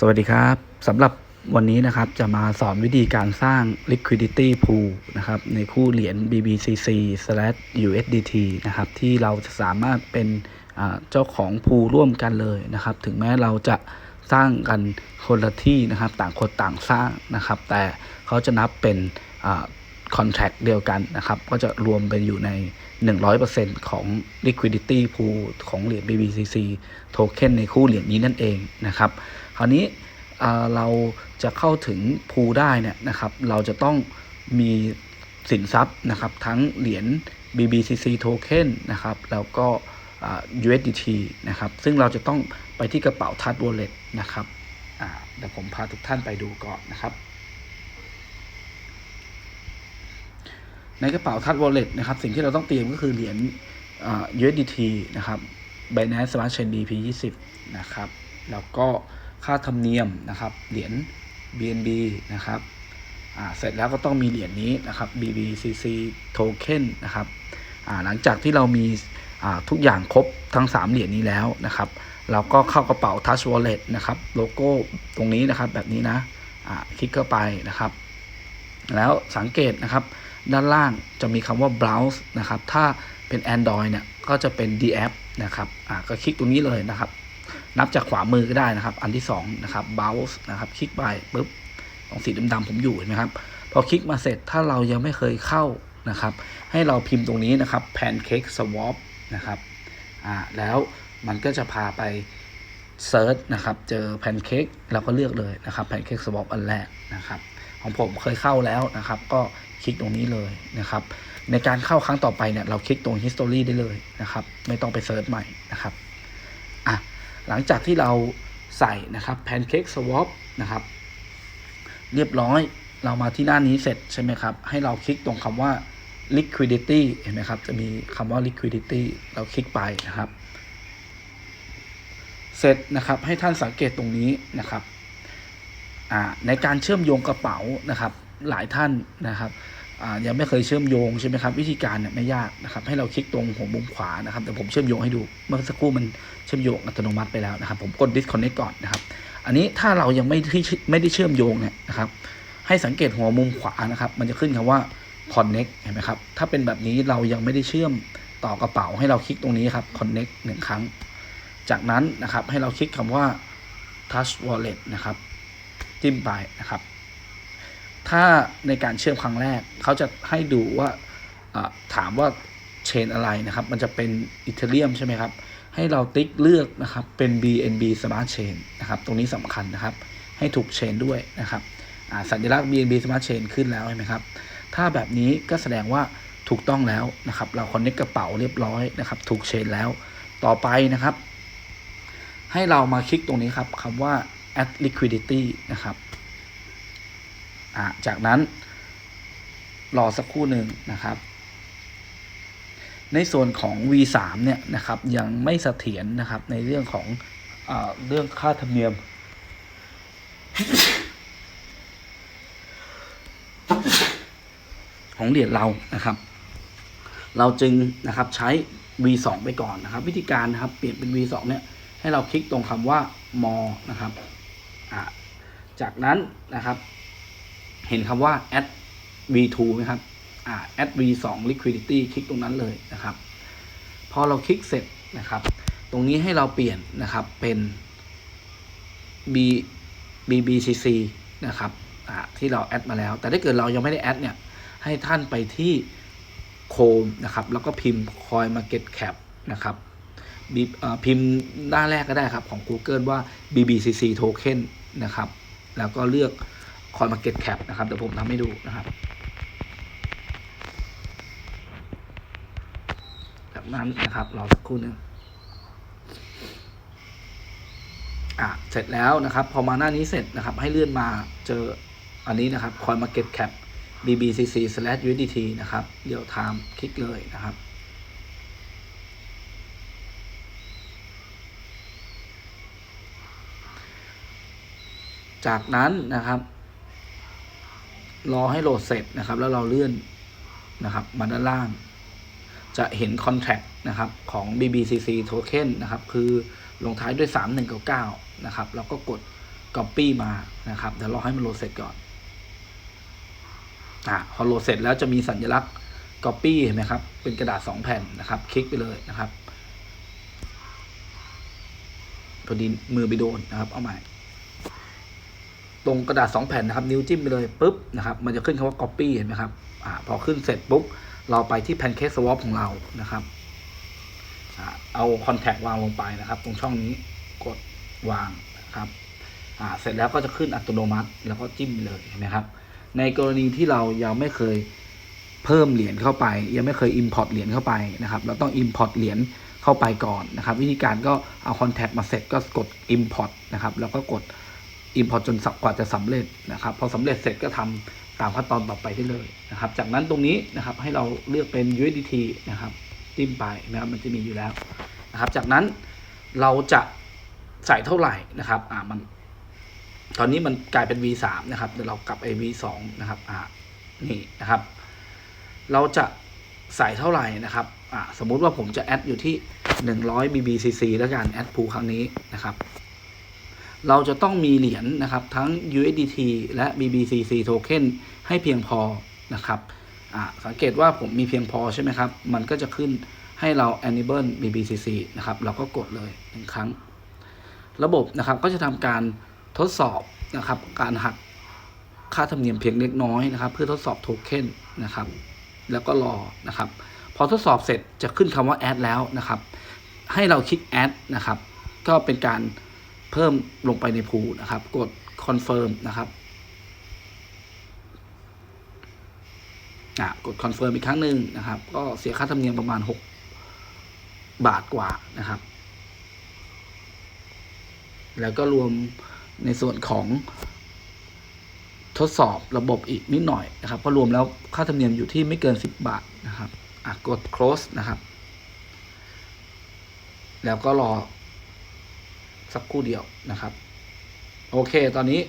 สวัสดีครับสำหรับวันนี้นะครับจะมาสอนวิธีการสร้าง liquidity pool นะครับในคู่เหรียญ BBCC/USDT นะครับที่เราจะสามารถเป็นเจ้าของพูร่วมกันเลยนะครับ ถึงแม้เราจะสร้างกันคนละที่นะครับ ต่างคนต่างสร้างนะครับ แต่เขาจะนับเป็นคอนแท c t เดียวกันนะครับ ก็จะรวมเป็นอยู่ใน 100%ของ liquidity pool ของเหรียญ BBCC token ในคู่เหรียญนี้นั่นเองนะครับ คราวนี้เราจะเข้าถึงพูได้เนี่ยนะครับ เราจะต้องมีสินทรัพย์นะครับ ทั้งเหรียญ BBCC token นะครับ แล้วก็ USDT นะครับ ซึ่งเราจะต้องไปที่กระเป๋า Touch Wallet นะครับเดี๋ยวผมพาทุกท่านไปดูก่อนนะครับ ในกระเป๋า Touch Wallet นะครับ สิ่งที่เราต้องเตรียมก็คือเหรียญ USDT นะครับ Binance Smart Chain BP 20 นะครับ แล้วก็ ค่าธรรมเนียมนะครับ เหรียญ BNB นะครับเสร็จแล้วก็ต้องมีเหรียญนี้นะครับ BBCC Token นะครับหลังจากที่เรามีทุกอย่างครบทั้ง 3 เหรียญนี้แล้วนะครับ เราก็เข้ากระเป๋า Touch Wallet นะครับ โลโก้ตรงนี้นะครับแบบนี้นะอ่าคลิกเข้าไปนะครับ แล้วสังเกตนะครับ ด้านล่างจะมีคำว่า browse นะครับ ถ้าเป็น Android เนี่ยก็จะเป็น d app นะครับก็คลิกตรงนี้เลยนะครับ นับจากขวามือก็ได้นะครับ อันที่2นะครับ browse นะครับคลิกไปปุ๊บตรงสีดำๆผมอยู่เห็นไหมครับ พอคลิกมาเสร็จถ้าเรายังไม่เคยเข้านะครับ ให้เราพิมพ์ตรงนี้นะครับ pancake swap นะครับอ่าแล้วมันก็จะพาไปเซิร์ชนะครับ เจอ pancake เราก็เลือกเลยนะครับ pancake swap อันแรกนะครับ ของผมเคยเข้าแล้วนะครับ ก็คลิกตรงนี้เลยนะครับ ในการเข้าครั้งต่อไปเนี่ยเราคลิกตรง history ได้เลยนะครับ ไม่ต้องไปเซิร์ชใหม่นะครับ หลังจากที่เราใส่นะครับ pancake swap นะครับเรียบร้อยเรามาที่หน้านี้เสร็จใช่ไหมครับ ให้เราคลิกตรงคำว่า liquidity เห็นไหมครับ จะมีคำว่า liquidity เราคลิกไปนะครับ เสร็จนะครับให้ท่านสังเกตตรงนี้นะครับในการเชื่อมโยงกระเป๋านะครับ หลายท่านนะครับ ยังไม่เคยเชื่อมโยงใช่ไหมครับ วิธีการเนี่ยไม่ยากนะครับ ให้เราคลิกตรงหัวมุมขวานะครับแต่ผมเชื่อมโยงให้ดูเมื่อสักครู่มันเชื่อมโยงอัตโนมัติไปแล้วนะครับ ผมกด disconnect ก่อนนะครับ อันนี้ถ้าเรายังไม่ที่ไม่ได้เชื่อมโยงเนี่ยนะครับ ให้สังเกตหัวมุมขวานะครับ มันจะขึ้นคำว่า connect เห็นไหมครับถ้าเป็นแบบนี้เรายังไม่ได้เชื่อมต่อกระเป๋าให้เราคลิกตรงนี้ครับ connect หนึ่งครั้ง จากนั้นนะครับให้เราคลิกคำว่า touch wallet นะครับจิ้มไปนะครับ ถ้าในการเชื่อมครั้งแรก เขาจะให้ดูว่าถามว่าเชนอะไรนะครับ มันจะเป็นอีเทเรียมใช่ไหมครับ ให้เราติ๊กเลือกนะครับ เป็น BNB Smart Chain นะครับ ตรงนี้สำคัญนะครับ ให้ถูกเชนด้วยนะครับสัญลักษณ์ BNB Smart Chain ขึ้นแล้วใช่ไหมครับ ถ้าแบบนี้ก็แสดงว่าถูกต้องแล้วนะครับ เราคอนเน c t กระเป๋าเรียบร้อยนะครับ ถูกเชนแล้ว ต่อไปนะครับ ให้เรามาคลิกตรงนี้ครับคำว่า add liquidity นะครับ อ่าจากนั้น รอสักครู่หนึ่งนะครับ ในส่วนของ V3 เนี่ยนะครับยังไม่เสถียรนะครับในเรื่องของอเรื่องค่าธรรมเนียม ของเหรียญเรานะครับ เราจึงนะครับใช้ V2 ไปก่อนนะครับ วิธีการนะครับเปลี่ยนเป็น V2 เนี่ยให้เราคลิกตรงคำว่า more นะครับ จากนั้นนะครับ เห็นคำว่า add v2 ไหมครับอ่า add v2 liquidity คลิกตรงนั้นเลยนะครับ พอเราคลิกเสร็จนะครับ ตรงนี้ให้เราเปลี่ยนนะครับเป็น b bbcc นะครับอ่าที่เราแอดมาแล้ว แต่ถ้าเกิดเรายังไม่ได้แอดเนี่ย ให้ท่านไปที่โคมนะครับ แล้วก็พิมพ์ coin market cap นะครับบีพิมพ์หน้าแรกก็ได้ครับของ Google ว่า BBCC token นะครับ แล้วก็เลือก Coin Market Cap นะครับเดี๋ยวผมทำให้ดูนะครับ แบบนั้นนะครับรอสักครู่หนึงอะเสร็จแล้วนะครับ พอมาหน้านี้เสร็จนะครับ ให้เลื่อนมาเจออันนี้นะครับ Coin Market Cap BBCC slash USDT นะครับเดี๋ยวไทม์คลิกเลยนะครับจากนั้นนะครับ รอให้โหลดเสร็จนะครับ แล้วเราเลื่อนนะครับมาด้านล่าง จะเห็น Contract นะครับของ BBCC Token นะครับ คือลงท้ายด้วย 3199 นะครับแล้วก็กด Copy มานะครับ เดี๋ยวรอให้มันโหลดเสร็จก่อนอะพอโหลดเสร็จแล้วจะมีสัญลักษณ์ Copy เห็นไหมครับ เป็นกระดาษสองแผ่นนะครับ คลิกไปเลยนะครับพอดีมือไปโดนนะครับ เอาใหม่ ตรงกระดาษสองแผ่นนะครับ นิ้วจิ้มไปเลยปุ๊บนะครับมันจะขึ้นคำว่า copy เห็นไหมครับอ่าพอขึ้นเสร็จปุ๊บเราไปที่ pancake swap ของเรานะครับอเอา contact วางลงไปนะครับ ตรงช่องนี้กดวางนะครับเสร็จแล้วก็จะขึ้นอัตโนมัติ แล้วก็จิ้มเลยเห็นไหมครับ ในกรณีที่เรายังไม่เคยเพิ่มเหรียญเข้าไป ยังไม่เคย import เหรียญเข้าไปนะครับ เราต้อง import เหรียญเข้าไปก่อนนะครับ วิธีการก็เอา contact มาเสร็จก็กด import นะครับ แล้วก็กด import จนสักกว่าจะสำเร็จนะครับ พอสำเร็จเสร็จก็ทำตามขั้นตอนต่อไปได้เลยนะครับ จากนั้นตรงนี้นะครับให้เราเลือกเป็น USDT นะครับจิ้มไปนะครับมันจะมีอยู่แล้วนะครับ จากนั้นเราจะใส่เท่าไหร่นะครับอ่ามัน ตอนนี้มันกลายเป็น V3 นะครับเดี๋ยวเรากลับไป V2 นะครับอ่านี่นะครับ เราจะใส่เท่าไหร่นะครับอ่าสมมุติว่าผมจะแอดอยู่ที่ 100 BBCC แล้วกันแอดพูครั้งนี้นะครับ เราจะต้องมีเหรียญนะครับทั้ง USDT และ BBCC token ให้เพียงพอนะครับอาสังเกตว่าผมมีเพียงพอใช่ไหมครับ มันก็จะขึ้นให้เรา enable BBCC นะครับ เราก็กดเลยหนึ่งครั้ง ระบบนะครับก็จะทำการทดสอบนะครับ การหักค่าธรรมเนียมเพียงเล็กน้อยนะครับ เพื่อทดสอบโทเค็นนะครับ แล้วก็รอนะครับ พอทดสอบเสร็จจะขึ้นคำว่า add แล้วนะครับ ให้เราคลิก add นะครับ ก็เป็นการ เพิ่มลงไปในพูนะครับ กด confirm นะครับอะกด confirm อีกครั้งหนึ่งนะครับ ก็เสียค่าธรรมเนียมประมาณ 6 บาทกว่านะครับ แล้วก็รวมในส่วนของทดสอบระบบอีกนิดหน่อยนะครับเพราะรวมแล้วค่าธรรมเนียมอยู่ที่ไม่เกิน 10 บาทนะครับกด close นะครับ แล้วก็รอ สักครู่เดียวนะครับ โอเค ตอนนี้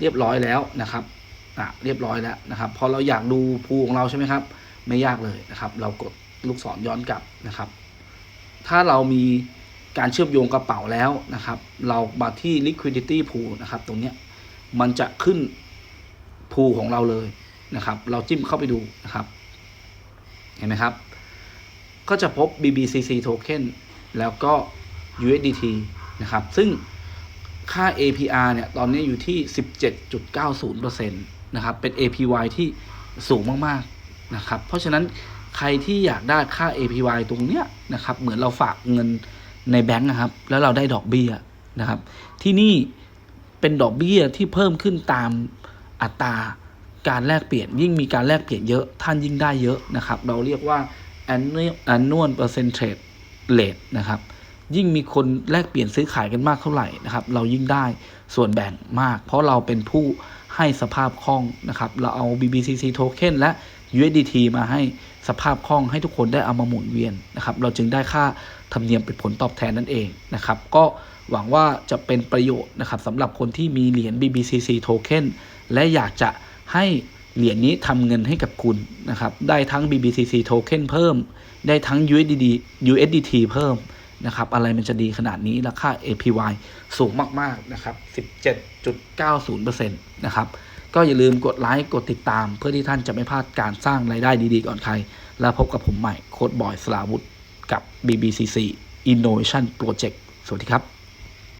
เรียบร้อยแล้วนะครับอะเรียบร้อยแล้วนะครับ พอเราอยากดูภูของเราใช่ไหมครับ ไม่ยากเลยนะครับ เรากดลูกศรย้อนกลับนะครับ ถ้าเรามีการเชื่อมโยงกระเป๋าแล้วนะครับ เรามาที่ liquidity pool นะครับ ตรงนี้มันจะขึ้นพูของเราเลยนะครับ เราจิ้มเข้าไปดูนะครับ เห็นไหมครับ ก็จะพบ BBCC token แล้วก็ USDT นะครับ ซึ่งค่า APR เนี่ย ตอนนี้อยู่ที่ 17.90%นะครับ เป็น APY ที่สูงมากๆ นะครับ เพราะฉะนั้นใครที่อยากได้ค่า APY ตรงเนี้ยนะครับ เหมือนเราฝากเงินในแบงก์นะครับ แล้วเราได้ดอกเบี้ยนะครับ ที่นี่เป็นดอกเบี้ยที่เพิ่มขึ้นตามอัตราการแลกเปลี่ยน ยิ่งมีการแลกเปลี่ยนเยอะท่านยิ่งได้เยอะนะครับ เราเรียกว่า annual annual percentage rate นะครับ ยิ่งมีคนแลกเปลี่ยนซื้อขายกันมากเท่าไหร่นะครับ เรายิ่งได้ส่วนแบ่งมาก เพราะเราเป็นผู้ให้สภาพคล่องนะครับ เราเอา BBCC token และ USDT มาให้สภาพคล่องให้ทุกคนได้เอามาหมุนเวียนนะครับ เราจึงได้ค่าธรรมเนียมเป็นผลตอบแทนนั่นเองนะครับ ก็หวังว่าจะเป็นประโยชน์นะครับสำหรับคนที่มีเหรียญ BBCC token และอยากจะให้เหรียญนี้ทำเงินให้กับคุณนะครับ ได้ทั้ง BBCC token เพิ่ม ได้ทั้ง USDT USDT เพิ่ม นะครับ อะไรมันจะดีขนาดนี้ราคา APY สูงมากๆนะครับ 17.90%นะครับ ก็อย่าลืมกดไลค์กดติดตาม เพื่อที่ท่านจะไม่พลาดการสร้างรายได้ดีๆก่อนใคร แล้วพบกับผมใหม่โค้ดบอยสลาวุธกับ BBCC Innovation Project สวัสดีครับ